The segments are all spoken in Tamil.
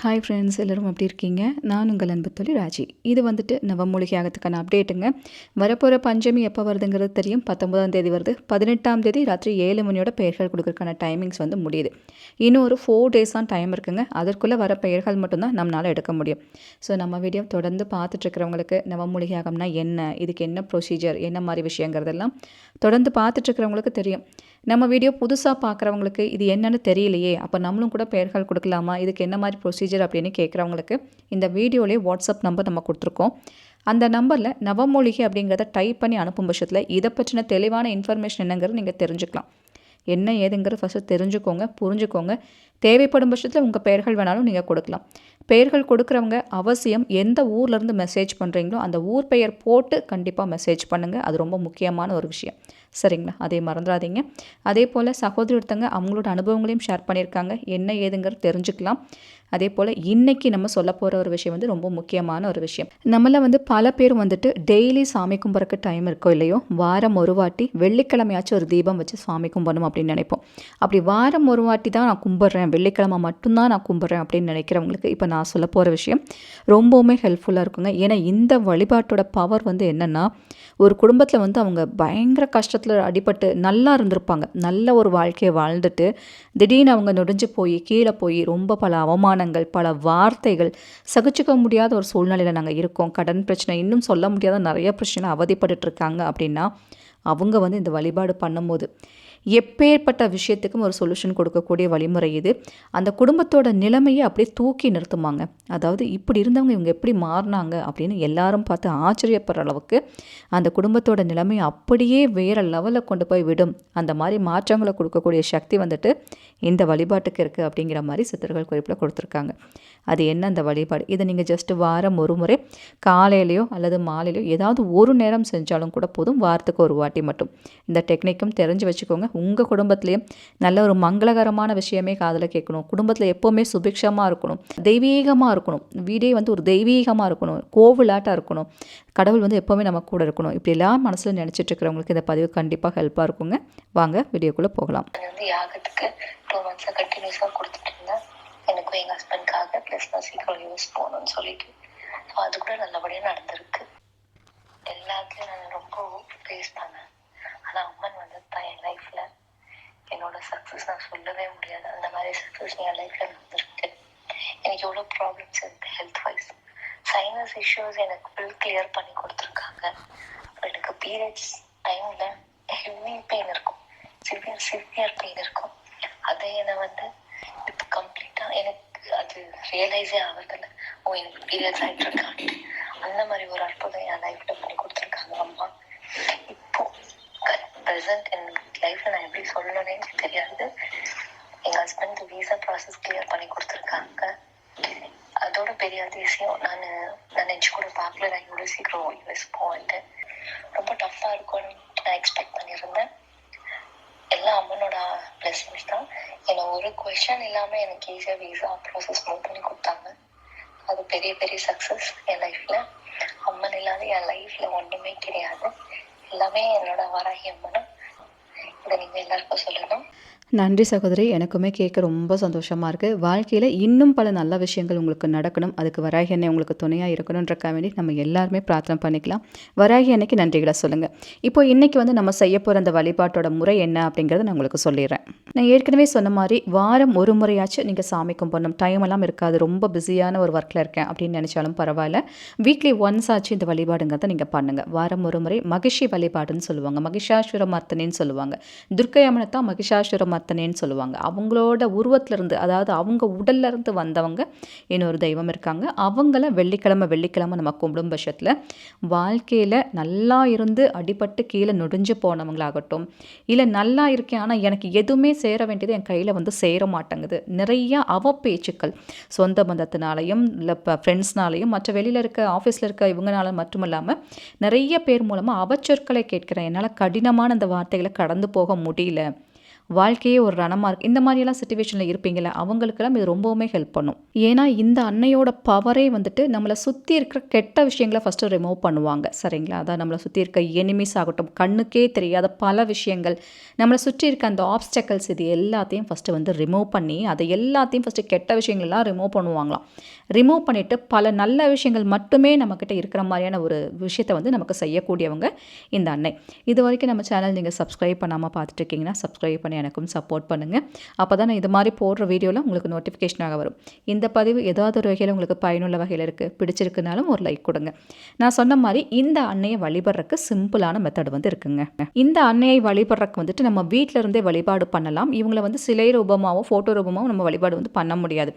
ஹாய் ஃப்ரெண்ட்ஸ் எல்லோரும் அப்படி இருக்கீங்க? நான் உங்கள் அன்பு தொழில் ராஜி. இது வந்துட்டு நவமூலிகை ஆகத்துக்கான அப்டேட்டுங்க வரப்போகிற பஞ்சமி எப்போ வருதுங்கிறது தெரியும். பத்தொன்பதாம் தேதி வருது. பதினெட்டாம் தேதி ராத்திரி ஏழு மணியோட பெயர்கள் கொடுக்கறதுக்கான டைமிங்ஸ் வந்து முடியுது. இன்னும் ஒரு ஃபோர் டேஸ் தான் டைம் இருக்குங்க. அதற்குள்ளே வர பெயர்கள் மட்டும்தான் நம்மளால் எடுக்க முடியும். ஸோ நம்ம வீடியோ தொடர்ந்து பார்த்துட்ருக்கிறவங்களுக்கு நவமூலிகை ஆகம்னா என்ன? இதுக்கு என்ன ப்ரொசீஜர் என்ன மாதிரி விஷயங்கிறதெல்லாம் தொடர்ந்து பார்த்துட்ருக்கிறவங்களுக்கு தெரியும். நம்ம வீடியோ புதுசாக பார்க்குறவங்களுக்கு இது என்னென்னு தெரியலையே அப்போ நம்மளும் கூட பெயர்கள் கொடுக்கலாமா? இதுக்கு என்ன மாதிரி ப்ரொசீஜர் அப்படின்னு கேட்குறவங்களுக்கு இந்த வீடியோலேயே வாட்ஸ்அப் நம்பர் நம்ம கொடுத்துருக்கோம். அந்த நம்பரில் நவமொழிகை அப்படிங்கிறத டைப் பண்ணி அனுப்பும் பட்சத்தில் இதை பற்றின தெளிவான இன்ஃபர்மேஷன் என்னங்கிறது நீங்கள் தெரிஞ்சுக்கலாம். என்ன ஏதுங்கிறது ஃபஸ்ட்டு தெரிஞ்சுக்கோங்க புரிஞ்சுக்கோங்க. தேவைப்படும் பட்சத்தில் உங்கள் பெயர்கள் வேணாலும் நீங்கள் கொடுக்கலாம். பெயர்கள் கொடுக்குறவங்க அவசியம் எந்த ஊர்லேருந்து மெசேஜ் பண்ணுறீங்களோ அந்த ஊர் பெயர் போட்டு கண்டிப்பாக மெசேஜ் பண்ணுங்கள் அது ரொம்ப முக்கியமான ஒரு விஷயம். சரிங்களா? அதே மறந்துடாதீங்க. அதே போல் சகோதரி ஒருத்தங்க அவங்களோட அனுபவங்களையும் ஷேர் பண்ணியிருக்காங்க. என்ன ஏதுங்கிறது தெரிஞ்சுக்கலாம். அதே போல் இன்றைக்கி நம்ம சொல்ல போகிற ஒரு விஷயம் வந்து ரொம்ப முக்கியமான ஒரு விஷயம். நம்மள வந்து பல பேர் வந்துட்டு டெய்லி சாமி கும்பிட்றக்கு டைம் இருக்கோ இல்லையோ வாரம் ஒரு வாட்டி வெள்ளிக்கிழமையாச்சும் ஒரு தீபம் வச்சு சாமி கும்பிடணும் அப்படின்னு நினைப்போம். அப்படி வாரம் ஒரு வாட்டி தான் நான் கும்பிட்றேன். வெள்ளிக்கிழமை மட்டும்தான் நான் கும்பிட்றேன் அப்படின்னு நினைக்கிறவங்களுக்கு இப்போ நான் சொல்ல போகிற விஷயம் ரொம்பவுமே ஹெல்ப்ஃபுல்லாக இருக்குங்க. ஏன்னா இந்த வழிபாட்டோட பவர் வந்து என்னென்னா ஒரு குடும்பத்தில் வந்து அவங்க பயங்கர கஷ்டத்தில் அடிபட்டு நல்லா இருந்திருப்பாங்க. நல்ல ஒரு வாழ்க்கையை வாழ்ந்துட்டு திடீர்னு அவங்க நொடிஞ்சு போய் கீழே போய் ரொம்ப பல அவமானங்கள் பல வார்த்தைகள் சகிச்சுக்க முடியாத ஒரு சூழ்நிலையில் நாங்கள் இருக்கோம். கடன் பிரச்சனை இன்னும் சொல்ல முடியாத நிறைய பிரச்சனை அவதிப்பட்டுட்ருக்காங்க அப்படின்னா அவங்க வந்து இந்த வழிபாடு பண்ணும்போது எப்பேற்பட்ட விஷயத்துக்கும் ஒரு சொல்யூஷன் கொடுக்கக்கூடிய வழிமுறை இது. அந்த குடும்பத்தோட நிலைமையை அப்படியே தூக்கி நிறுத்துமாங்க. அதாவது இப்படி இருந்தவங்க இவங்க எப்படி மாறினாங்க அப்படின்னு எல்லாரும் பார்த்து ஆச்சரியப்படுற அளவுக்கு அந்த குடும்பத்தோட நிலைமையை அப்படியே வேறு லெவலில் கொண்டு போய் விடும். அந்த மாதிரி மாற்றங்களை கொடுக்கக்கூடிய சக்தி வந்துட்டு இந்த வழிபாட்டுக்கு இருக்குது அப்படிங்கிற மாதிரி சித்தர்கள் குறிப்பில் கொடுத்துருக்காங்க. அது என்ன அந்த வழிபாடு? இதை நீங்கள் ஜஸ்ட் வாரம் ஒரு முறை காலையிலையோ அல்லது மாலையிலையோ ஏதாவது ஒரு நேரம் செஞ்சாலும் கூட போதும். வாரத்துக்கு ஒரு வாட்டி மட்டும். இந்த டெக்னிக்கும் தெரிஞ்சு வச்சுக்கோங்க. உங்கள் குடும்பத்திலேயே நல்ல ஒரு மங்களகரமான விஷயமே காதில் கேட்கணும். குடும்பத்தில் எப்போவுமே சுபிக்ஷமாக இருக்கணும். தெய்வீகமாக இருக்கணும். வீடே வந்து ஒரு தெய்வீகமாக இருக்கணும். கோவிலாட்டாக இருக்கணும். கடவுள் வந்து எப்போவுமே நம்ம கூட இருக்கணும். இப்படி எல்லாம் மனசில் நினச்சிட்டு இருக்கிறவங்களுக்கு இந்த பதிவு கண்டிப்பாக ஹெல்ப்பாக இருக்குங்க. வாங்க வீடியோக்குள்ளே போகலாம். வந்து யாகத்துக்கு டூ மந்த்ஸாக கண்டினியூஸாக கொடுத்துட்டு இருந்தேன். எனக்கும் எங்கள் ஹஸ்பண்ட்காக ப்ளஸ் நான் சீக்கிரம் யூஸ் போகணும்னு சொல்லிட்டு. அது கூட நல்லபடியாக நடந்திருக்கு எல்லாத்துலேயும் நான் ரொம்ப ஃபேஸ் பண்ணேன் ஆனால் அம்மன் வந்து தான் என் லைஃப்பில் என்னோட சக்ஸஸ் நான் சொல்லவே முடியாது அந்த மாதிரி சக்ஸஸ் என் லைஃப்பில் நடந்திருக்கு எனக்கு எவ்வளோ ப்ராப்ளம்ஸ் இருக்குது ஹெல்த் வைஸ் சைனஸ் எனக்கு ஃபுல் கிளியர் பண்ணி கொடுத்துருக்காங்க. அப்புறம் எனக்கு பீரியட்ஸ் டைமில் ஹெவி பெயின் இருக்கும். சிவியர் சிவியர் பெயின் இருக்கும். அதை என்னை வந்து இப்போ கம்ப்ளீட்டாக எனக்கு அது ரியலைஸே ஆகிறதில்ல. ஓ எனக்கு பீரியட்ஸ் ஆகிட்டு இருக்காங்க அந்த மாதிரி ஒரு அற்புதம் என் லைஃப்பில் பண்ணி கொடுத்துருக்காங்க அம்மா. இப்போ ப்ரெசன்ட் என் லைஃப்பில் நான் எப்படி சொல்லணும்னே எனக்கு தெரியாது. எங்கள் ஹஸ்பண்ட் விசா ப்ராசஸ் கிளியர் பண்ணி கொடுத்துருக்காங்க. அதோட பெரிய அதிசயம். நான் நான் நினச்சி கூட பார்க்கல. நான் இவ்வளோ சீக்கிரம் யூஎஸ் போவேன்ட்டு ரொம்ப டஃப்பாக இருக்கும்னு நான் எக்ஸ்பெக்ட் பண்ணியிருந்தேன். எல்லாம் அம்மனோட பிளெஸிங்ஸ் தான். என்னை ஒரு கொஷன் இல்லாமல் எனக்கு ஈஸியாக விசா ப்ராசஸ் மூவ் பண்ணி கொடுத்தாங்க. அது பெரிய பெரிய சக்ஸஸ் என் லைஃப்பில் அம்மன் இல்லாத என் லைஃப்பில் ஒன்றுமே கிடையாது. எல்லாமே என்னோட வராகி அம்மனும். இதை நீங்கள் எல்லாருக்கும் சொல்லணும். நன்றி சகோதரி. எனக்குமே கேட்க ரொம்ப சந்தோஷமாக இருக்குது வாழ்க்கையில் இன்னும் பல நல்ல விஷயங்கள் உங்களுக்கு நடக்கணும். அதுக்கு வராகி அன்னை உங்களுக்கு துணையாக இருக்கணுன்றக்கா வேண்டி நம்ம எல்லாருமே பிரார்த்தனை பண்ணிக்கலாம். வராகி அன்னைக்கு நன்றிகளை சொல்லுங்கள் இப்போ இன்றைக்கி வந்து நம்ம செய்ய போகிற அந்த வழிபாட்டோட முறை என்ன அப்படிங்கிறத நான் உங்களுக்கு சொல்லிடுறேன். நான் ஏற்கனவே சொன்ன மாதிரி வாரம் ஒரு முறையாச்சும் நீங்கள் சாமி கும்பிடணும். டைம் எல்லாம் இருக்காது. ரொம்ப பிஸியான ஒரு ஒர்க்கில் இருக்கேன் அப்படின்னு நினச்சாலும் பரவாயில்ல. வீக்லி ஒன்ஸ் ஆச்சு இந்த வழிபாடுங்கிறத நீங்கள் பண்ணுங்கள் வாரம் ஒரு முறை மகிஷி வழிபாடுன்னு சொல்லுவாங்க. மகிஷாசுரமர்த்தனின்னு சொல்லுவாங்க. துர்க்கை அம்மனை தான் மகிஷாசுர மத்தனேன்னு சொல்லுவாங்க. அவங்களோட உருவத்திலிருந்து அதாவது அவங்க உடல்லேருந்து வந்தவங்க இன்னொரு தெய்வம் இருக்காங்க. அவங்கள வெள்ளிக்கிழமை வெள்ளிக்கிழமை நம்ம கும்பிடும் பட்சத்தில் வாழ்க்கையில் நல்லா இருந்து அடிபட்டு கீழே நொடிஞ்சு போனவங்களாகட்டும் இல்லை நல்லா இருக்கேன் ஆனால் எனக்கு எதுவுமே சேர வேண்டியது என் கையில் வந்து சேர மாட்டேங்குது. நிறையா அவ பேச்சுக்கள் சொந்த பந்தத்தினாலையும் இல்லை இப்போ ஃப்ரெண்ட்ஸ்னாலையும் மற்ற வெளியில் இருக்க ஆஃபீஸில் இருக்க இவங்கனால மட்டும் இல்லாமல் நிறைய பேர் மூலமாக அவச்சொற்களை கேட்குறேன். என்னால் கடினமான அந்த வார்த்தைகளை கடந்து போக முடியல. வாழ்க்கையே ஒரு ரணமாக இருக்குது இந்த மாதிரியெல்லாம் சுச்சுவேஷனில் இருப்பீங்களா அவங்களுக்கெல்லாம் இது ரொம்பவுமே ஹெல்ப் பண்ணும். ஏன்னா இந்த அன்னையோட பவரே வந்துட்டு நம்மளை சுற்றி இருக்கிற கெட்ட விஷயங்களை ஃபஸ்ட்டு ரிமூவ் பண்ணுவாங்க. சரிங்களா? அதான் நம்மளை சுற்றி இருக்க எனிமிஸ் ஆகட்டும் கண்ணுக்கே தெரியாத பல விஷயங்கள் நம்மளை சுற்றி இருக்க அந்த ஆப்ஸ்டக்கல்ஸ் இது எல்லாத்தையும் ஃபஸ்ட்டு வந்து ரிமூவ் பண்ணி அதை எல்லாத்தையும் ஃபஸ்ட்டு கெட்ட விஷயங்கள்லாம் ரிமூவ் பண்ணுவாங்களாம். ரிமூவ் பண்ணிவிட்டு பல நல்ல விஷயங்கள் மட்டுமே நம்மக்கிட்ட இருக்கிற மாதிரியான ஒரு விஷயத்தை வந்து நமக்கு செய்யக்கூடியவங்க இந்த அன்னை. இது வரைக்கும் நம்ம சேனல் நீங்கள் சப்ஸ்கிரைப் பண்ணாமல் பார்த்துட்டு இருக்கீங்கன்னா சப்ஸ்கிரைப் பண்ணி எனக்கும் சப்போர்ட் பண்ணுங்கள் அப்போ தான் நான் இது மாதிரி போடுற வீடியோவில் உங்களுக்கு நோட்டிஃபிகேஷனாக வரும். இந்த பதிவு ஏதாவது ஒரு வகையில் உங்களுக்கு பயனுள்ள வகையில் இருக்குது பிடிச்சிருக்குனாலும் ஒரு லைக் கொடுங்க. நான் சொன்ன மாதிரி இந்த அன்னையை வழிபடுறக்கு சிம்பிளான மெத்தட் வந்து இருக்குங்க. இந்த அன்னையை வழிபடுறக்கு வந்துட்டு நம்ம வீட்டில் இருந்தே வழிபாடு பண்ணலாம். இவங்களை வந்து சிலை ரூபமாகவோ ஃபோட்டோ ரூபமாகவும் நம்ம வழிபாடு வந்து பண்ண முடியாது.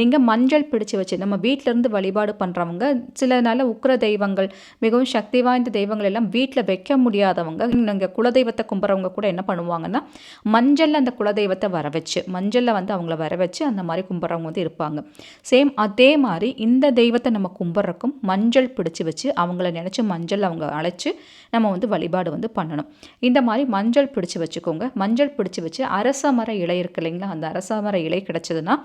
நீங்கள் மஞ்சள் பிடிச்சு வச்சு நம்ம வீட்டில் இருந்து வழிபாடு பண்ணுறவங்க சில நல்ல உக்கிர தெய்வங்கள் மிகவும் சக்தி வாய்ந்த தெய்வங்கள் எல்லாம் வீட்டில் வைக்க முடியாதவங்க நீங்கள் குலதெய்வத்தை கும்புறவங்க கூட என்ன பண்ணுவாங்கன்னா மஞ்சளில் அந்த குலதெய்வத்தை வர வச்சு மஞ்சளில் வந்து அவங்கள வர வச்சு அந்த மாதிரி கும்பிட்றவங்க வந்து இருப்பாங்க. சேம் அதே மாதிரி இந்த தெய்வத்தை நம்ம கும்பிட்றக்கும் மஞ்சள் பிடிச்சி வச்சு அவங்கள நினச்சி மஞ்சள் அவங்க அழைச்சி நம்ம வந்து வழிபாடு வந்து பண்ணணும். இந்த மாதிரி மஞ்சள் பிடிச்சி வச்சுக்கோங்க. மஞ்சள் பிடிச்சி வச்சு அரச மர இலை இருக்கு இல்லைங்களா? அந்த அரச மர இலை கிடச்சதுன்னா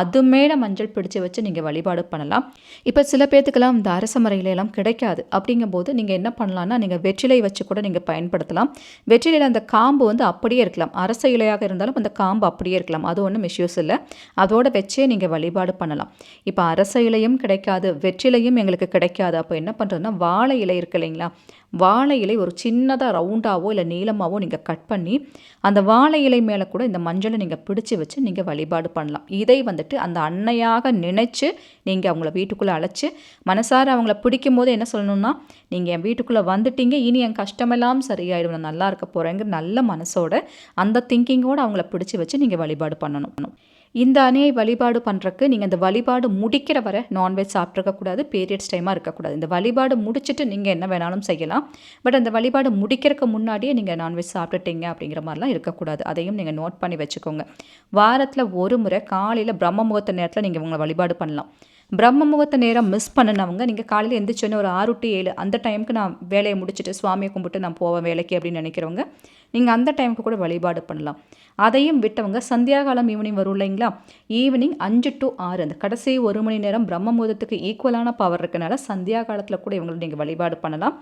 அது மேலே மஞ்சள் பிடிச்சி வச்சு நீங்கள் வழிபாடு பண்ணலாம். இப்போ சில பேர்த்துக்கெல்லாம் இந்த அரச மர இலையெல்லாம் கிடைக்காது. அப்படிங்கும்போது நீங்கள் என்ன பண்ணலாம்னா நீங்கள் வெற்றிலை வச்சு கூட நீங்கள் பயன்படுத்தலாம். வெற்றிலையில் அந்த காம்பு வந்து அப்படியே இருக்கலாம். அரச இலையாக இருந்தாலும் அந்த காம்பு அப்படியே இருக்கலாம். அது ஒன்றும் இஷ்யூஸ் இல்லை. அதோட வச்சே நீங்கள் வழிபாடு பண்ணலாம். இப்போ அரச இலையும் கிடைக்காது வெற்றிலையும் எங்களுக்கு கிடைக்காது. அப்போ என்ன பண்ணுறதுன்னா வாழை இலை இருக்கு இல்லைங்களா? வாழை இலை ஒரு சின்னதாக ரவுண்டாவோ இல்லை நீளமாகவோ நீங்கள் கட் பண்ணி அந்த வாழை இலை மேலே கூட இந்த மஞ்சளை நீங்கள் பிடிச்சி வச்சு நீங்கள் வழிபாடு பண்ணலாம். இதை வந்துட்டு அந்த அன்னையாக நினைச்சு நீங்கள் அவங்கள வீட்டுக்குள்ளே அழைச்சி மனசார அவங்கள பிடிக்கும் போது என்ன சொல்லணும்னா நீங்கள் என் வீட்டுக்குள்ளே வந்துட்டீங்க இனி என் கஷ்டமெல்லாம் சரியாயிடும். நான் நல்லா இருக்க போகிறேங்கிற நல்ல மனசோட அந்த திங்கிங்கோடு அவங்கள பிடிச்சி வச்சு நீங்கள் வழிபாடு பண்ணணும். இந்த அணையை வழிபாடு பண்ணுறக்கு நீங்கள் இந்த வழிபாடு முடிக்கிற வரை நான்வெஜ் சாப்பிட்ருக்கக்கூடாது பீரியட்ஸ் டைமாக இருக்கக்கூடாது இந்த வழிபாடு முடிச்சுட்டு நீங்கள் என்ன வேணாலும் செய்யலாம். பட் அந்த வழிபாடு முடிக்கிறதுக்கு முன்னாடியே நீங்கள் நான்வெஜ் சாப்பிட்டுட்டீங்க அப்படிங்கிற மாதிரிலாம் இருக்கக்கூடாது. அதையும் நீங்கள் நோட் பண்ணி வச்சுக்கோங்க. வாரத்தில் ஒரு முறை காலையில் பிரம்ம முகூர்த்த நேரத்தில் நீங்கள் உங்களை வழிபாடு பண்ணலாம். பிரம்ம முகூர்த்த நேரம் மிஸ் பண்ணினவங்க நீங்கள் காலையில் எந்திரிச்சோன்னே ஒரு ஆறு டு ஏழு அந்த டைமுக்கு நான் வேலையை முடிச்சுட்டு சுவாமியை கும்பிட்டு நான் போவேன் வேலைக்கு அப்படின்னு நினைக்கிறவங்க நீங்கள் அந்த டைமுக்கு கூட வழிபாடு பண்ணலாம். அதையும் விட்டவங்க சந்தியாகாலம் ஈவினிங் வரும் இல்லைங்களா? ஈவினிங் அஞ்சு டு ஆறு அந்த கடைசி ஒரு மணி நேரம் பிரம்ம முகூர்த்தத்துக்கு ஈக்குவலான பவர் இருக்கனால சந்தியா காலத்தில் கூட இவங்களை நீங்கள் வழிபாடு பண்ணலாம்.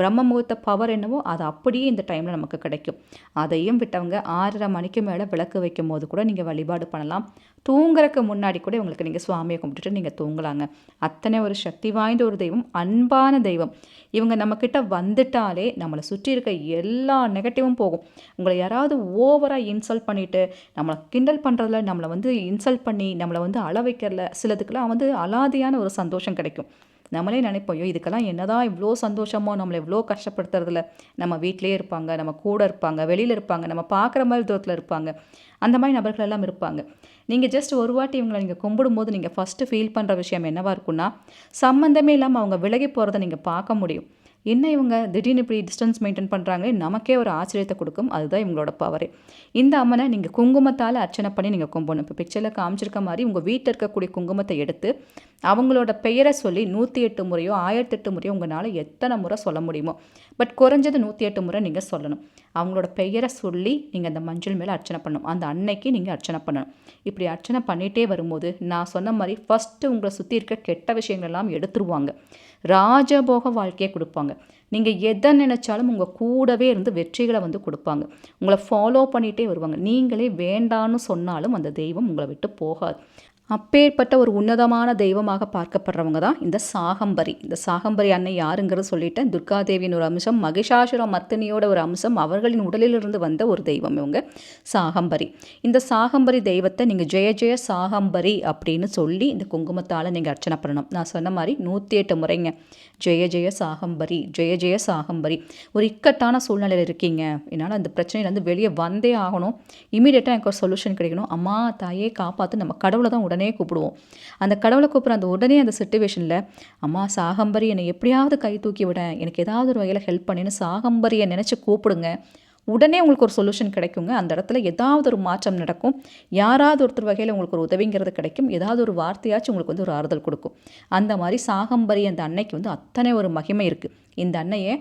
பிரம்ம முகூர்த்த பவர் என்னவோ அது அப்படியே இந்த டைமில் நமக்கு கிடைக்கும். அதையும் விட்டவங்க ஆறரை மணிக்கு மேலே விளக்கு வைக்கும் போது கூட நீங்கள் வழிபாடு பண்ணலாம். தூங்குறதுக்கு முன்னாடி கூட இவங்களுக்கு நீங்கள் சுவாமியை கும்பிட்டுட்டு நீங்கள் தூங்கலாங்க. அத்தனை ஒரு சக்தி வாய்ந்த ஒரு தெய்வம் அன்பான தெய்வம். இவங்க நம்மக்கிட்ட வந்துட்டாலே நம்மளை சுற்றி இருக்க எல்லா நெகட்டிவும் போகும். உங்களை யாராவது ஓவராக இன்சல்ட் பண்ணிவிட்டு நம்மளை கிண்டல் பண்ணுறதுல நம்மளை வந்து இன்சல்ட் பண்ணி நம்மளை வந்து அள வைக்கிறதுல சிலதுக்கெல்லாம் வந்து அலாதியான ஒரு சந்தோஷம் கிடைக்கும். நம்மளே நினைப்போம் ஐயோ இதுக்கெல்லாம் என்னதான் இவ்வளோ சந்தோஷமோ நம்மளை இவ்வளோ கஷ்டப்படுத்துறதுல. நம்ம வீட்டிலே இருப்பாங்க நம்ம கூட இருப்பாங்க வெளியில் இருப்பாங்க நம்ம பார்க்குற மாதிரி தூரத்தில் இருப்பாங்க. அந்த மாதிரி நபர்கள் எல்லாம் இருப்பாங்க. நீங்கள் ஜஸ்ட் ஒரு வாட்டி இவங்களை நீங்கள் கும்பிடும்போது நீங்கள் ஃபஸ்ட்டு ஃபீல் பண்ணுற விஷயம் என்னவாக இருக்குன்னா சம்மந்தமே இல்லாமல் அவங்க விலகி போகிறத நீங்கள் பார்க்க முடியும். என்ன இவங்க திடீர்னு இப்படி டிஸ்டன்ஸ் மெயின்டைன் பண்ணுறாங்க நமக்கே ஒரு ஆச்சரியத்தை கொடுக்கும். அதுதான் இவங்களோட பவரே இந்த அம்மனை நீங்கள் குங்குமத்தால் அர்ச்சனை பண்ணி நீங்கள் கும்பிடணும் இப்போ பிக்சரில் காமிச்சிருக்க மாதிரி உங்கள் வீட்டில் இருக்கக்கூடிய குங்குமத்தை எடுத்து அவங்களோட பெயரை சொல்லி நூற்றி எட்டு முறையோ ஆயிரத்தி எட்டு முறையோ உங்களால் எத்தனை முறை சொல்ல முடியுமோ. பட் குறைஞ்சது நூற்றி எட்டு முறை நீங்கள் சொல்லணும். அவங்களோட பெயரை சொல்லி நீங்கள் அந்த மஞ்சள் மேலே அர்ச்சனை பண்ணணும். அந்த அன்னைக்கு நீங்கள் அர்ச்சனை பண்ணணும். இப்படி அர்ச்சனை பண்ணிகிட்டே வரும்போது நான் சொன்ன மாதிரி ஃபஸ்ட்டு உங்களை சுற்றி இருக்க கெட்ட விஷயங்கள் எல்லாம் எடுத்துருவாங்க. ராஜபோக வாழ்க்கையை கொடுப்பாங்க. நீங்கள் எதை நினச்சாலும் உங்கள் கூடவே இருந்து வெற்றிகளை வந்து கொடுப்பாங்க. உங்களை ஃபாலோ பண்ணிகிட்டே வருவாங்க. நீங்களே வேண்டான்னு சொன்னாலும் அந்த தெய்வம் உங்களை விட்டு போகாது. அப்பேற்பட்ட ஒரு உன்னதமான தெய்வமாக பார்க்கப்படுறவங்க தான் இந்த சாகம்பரி. இந்த சாகம்பரி அன்னை யாருங்கிறது சொல்லிட்டேன் துர்காதேவியின் ஒரு அம்சம் மகிஷாசுர மர்த்தினியோட ஒரு அம்சம் அவர்களின் உடலிலிருந்து வந்த ஒரு தெய்வம் இவங்க. சாகம்பரி. இந்த சாகம்பரி தெய்வத்தை நீங்கள் ஜெய ஜெய சாகம்பரி அப்படின்னு சொல்லி இந்த குங்குமத்தால் நீங்கள் அர்ச்சனை பண்ணணும். நான் சொன்ன மாதிரி நூற்றி எட்டு முறைங்க. ஜெய ஜெய சாகம்பரி ஜெய ஜெய சாகம்பரி. ஒரு இக்கட்டான சூழ்நிலையில் இருக்கீங்க. என்னால் அந்த பிரச்சனையிலேருந்து வெளியே வந்தே ஆகணும். இமீடியட்டாக எனக்கு ஒரு சொல்யூஷன் கிடைக்கணும். அம்மா தாயே காப்பாற்று நம்ம கடவுளை தான் உடனே கூப்பிடுவோம். அந்த கடவுளை கூப்பிட்ற அந்த உடனே அந்த சுச்சுவேஷனில் அம்மா சாகம்பரி என்னை எப்படியாவது கை தூக்கி விட எனக்கு ஏதாவது ஒரு வகையில் ஹெல்ப் பண்ணின்னு சாகம்பரியை நினச்சி கூப்பிடுங்க. உடனே உங்களுக்கு ஒரு சொல்யூஷன் கிடைக்குங்க. அந்த இடத்துல ஏதாவது ஒரு மாற்றம் நடக்கும். யாராவது ஒருத்தர் வகையில் உங்களுக்கு ஒரு உதவிங்கிறது கிடைக்கும். ஏதாவது ஒரு வார்த்தையாச்சும் உங்களுக்கு வந்து ஒரு ஆறுதல் கொடுக்கும். அந்த மாதிரி சாகம்பரி அந்த அன்னைக்கு வந்து அத்தனை ஒரு மகிமை இருக்குது இந்த அன்னையை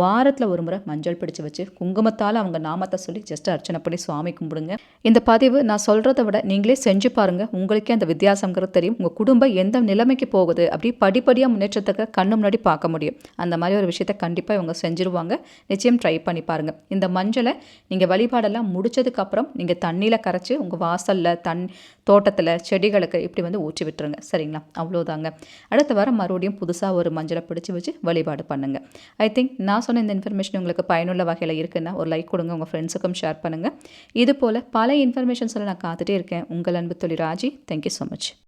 வாரத்தில் ஒரு முறை மஞ்சள் பிடிச்சு வச்சு குங்குமத்தால் அவங்க நாமத்தை சொல்லி ஜஸ்ட் அர்ச்சனை பண்ணி சுவாமி கும்பிடுங்க. இந்த பதிவு நான் சொல்கிறத விட நீங்களே செஞ்சு பாருங்கள் உங்களுக்கே அந்த வித்தியாசங்கிறது தெரியும். உங்கள் குடும்பம் எந்த நிலைமைக்கு போகுது அப்படி படிப்படியாக முன்னேற்றத்துக்கு கண்ணு முன்னாடி பார்க்க முடியும். அந்த மாதிரி ஒரு விஷயத்தை கண்டிப்பாக இவங்க செஞ்சுருவாங்க. நிச்சயம் ட்ரை பண்ணி பாருங்கள் இந்த மஞ்சளை நீங்கள் வழிபாடெல்லாம் முடிச்சதுக்கப்புறம் நீங்கள் தண்ணியில் கரைச்சி உங்கள் வாசலில் தண் தோட்டத்தில் செடிகளுக்கு இப்படி வந்து ஊற்றி விட்டுருங்க. சரிங்களா? அவ்வளோதாங்க அடுத்த வாரம் மறுபடியும் புதுசாக ஒரு மஞ்சளை பிடிச்சி வச்சு வழிபாடு பண்ணுங்கள் ஐ திங்க் நான் சொன்ன இந்த இன்ஃபர்மேஷன் உங்களுக்கு பயனுள்ள வகையில் இருக்குன்னா ஒரு லைக் கொடுங்க உங்கள் ஃப்ரெண்ட்ஸுக்கும் ஷேர் பண்ணுங்கள் இது போல் பல இன்ஃபர்மேஷன்ஸில் நான் காத்துட்டே இருக்கேன். உங்கள் அன்பு தொழில் ராஜி. Thank you so much